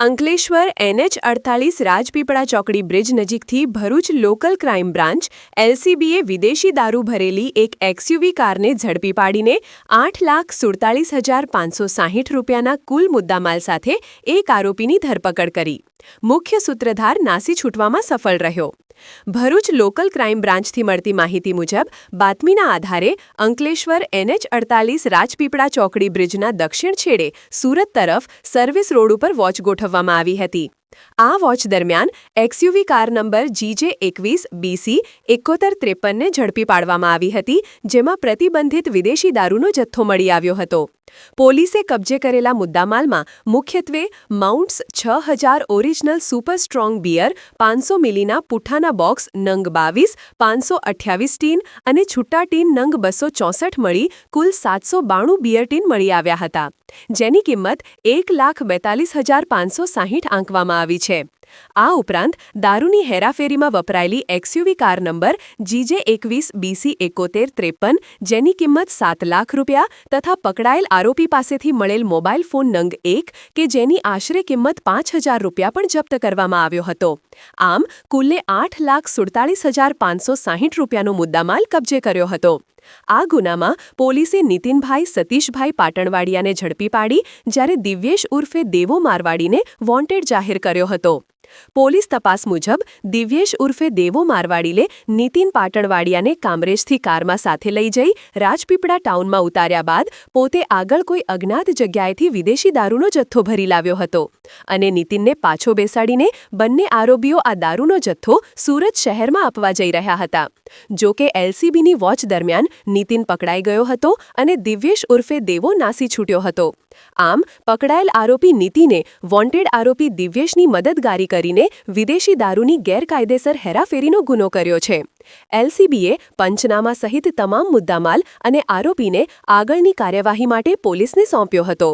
Ankleshwar NH અડતાલીસ રાજપીપળા ચોકડી bridge નજીકથી ભરૂચ લોકલ ક્રાઇમ બ્રાન્ચ એલસીબીએ વિદેશી દારૂ ભરેલી એક એક્સયુવી કારને ઝડપી પાડીને આઠ લાખ સુડતાલીસ હજાર પાંચસો સાહીઠ રૂપિયાના કુલ મુદ્દામાલ સાથે એક આરોપીની ધરપકડ કરી. મુખ્ય સૂત્રધાર નાસી છૂટવામાં સફળ રહ્યો. ભરૂચ લોકલ ક્રાઇમ બ્રાન્ચથી મળતી માહિતી મુજબ, બાતમીના આધારે અંકલેશ્વર એનએચ અડતાલીસ રાજપીપળા ચોકડી બ્રિજના દક્ષિણ છેડે સુરત તરફ સર્વિસ રોડ ઉપર વોચ ગોઠવવામાં આવી હતી. આ વોચ દરમિયાન એક્સયુવી કાર નંબર જીજે એકવીસ બીસી એકોતેર ત્રેપનને ઝડપી પાડવામાં આવી હતી, જેમાં પ્રતિબંધિત વિદેશી દારૂનો જથ્થો મળી આવ્યો હતો. પોલીસે કબજે કરેલા મુદ્દામાલમાં મુખ્યત્વે માઉન્ટ્સ છ હજાર ઓરિજિનલ સુપર સ્ટ્રોંગ બિયર, પાંચસો મિલીના પુઠ્ઠાના બોક્સ નંગ બાવીસ, પાંચસો અઠ્યાવીસ ટીન અને છૂટા ટીન નંગ બસો ચોસઠ મળી કુલ સાતસો બાણું બિયર ટીન મળી આવ્યા હતા, જેની કિંમત એક લાખ બેતાલીસ હજાર પાંચસો સાહીઠ આંકવામાં આવી છે. આ ઉપરાંત, દારૂની હેરાફેરીમાં વપરાયેલી એક્સયુવી કાર નંબર જીજે એકવીસ બીસી એકોતેર ત્રેપન, જેની કિંમત સાત લાખ રૂપિયા, તથા પકડાયેલ આરોપી પાસેથી મળેલ મોબાઈલ ફોન નંગ એક, કે જેની આશરે કિંમત પાંચ હજાર રૂપિયા પણ જપ્ત કરવામાં આવ્યો હતો. આમ કુલ્લે આઠ લાખ સુડતાળીસ હજાર પાંચસો સાહીઠ રૂપિયાનો મુદ્દામાલ કબજે કર્યો હતો. આ ગુનામાં પોલીસે નીતિનભાઈ, સતીશભાઈ પાટણવાડિયાને ઝડપી પાડી, જ્યારે દિવ્યેશ ઉર્ફે દેવો મારવાડીને વોન્ટેડ જાહેર કર્યો હતો. પોલીસ તપાસ મુજબ દિવ્યેશ ઉર્ફે દેવો મારવાડીલે નીતિન પાટણવાડિયાને કામરેજથી કારમાં સાથે લઈ જઈ રાજપીપળા ટાઉનમાં ઉતાર્યા બાદ પોતે આગળ કોઈ અજ્ઞાત જગ્યાએથી વિદેશી દારૂનો જથ્થો ભરી લાવ્યો હતો અને નીતિનને પાછો બેસાડીને બંને આરોપીઓ આ દારૂનો જથ્થો સુરત શહેરમાં આપવા જઈ રહ્યા હતા. જો કે એલસીબીની વોચ દરમિયાન નીતિન પકડાઈ ગયો હતો અને દિવ્યેશ ઉર્ફે દેવો નાસી છૂટ્યો હતો. આમ, પકડાયેલ આરોપી નીતિને વોન્ટેડ આરોપી દિવ્યેશની મદદગારી કરીને વિદેશી દારૂની ગેરકાયદેસર હેરાફેરીનો ગુનો કર્યો છે. એલસીબીએ પંચનામા સહિત તમામ મુદ્દામાલ અને આરોપીને આગળની કાર્યવાહી માટે પોલીસને સોંપ્યો હતો.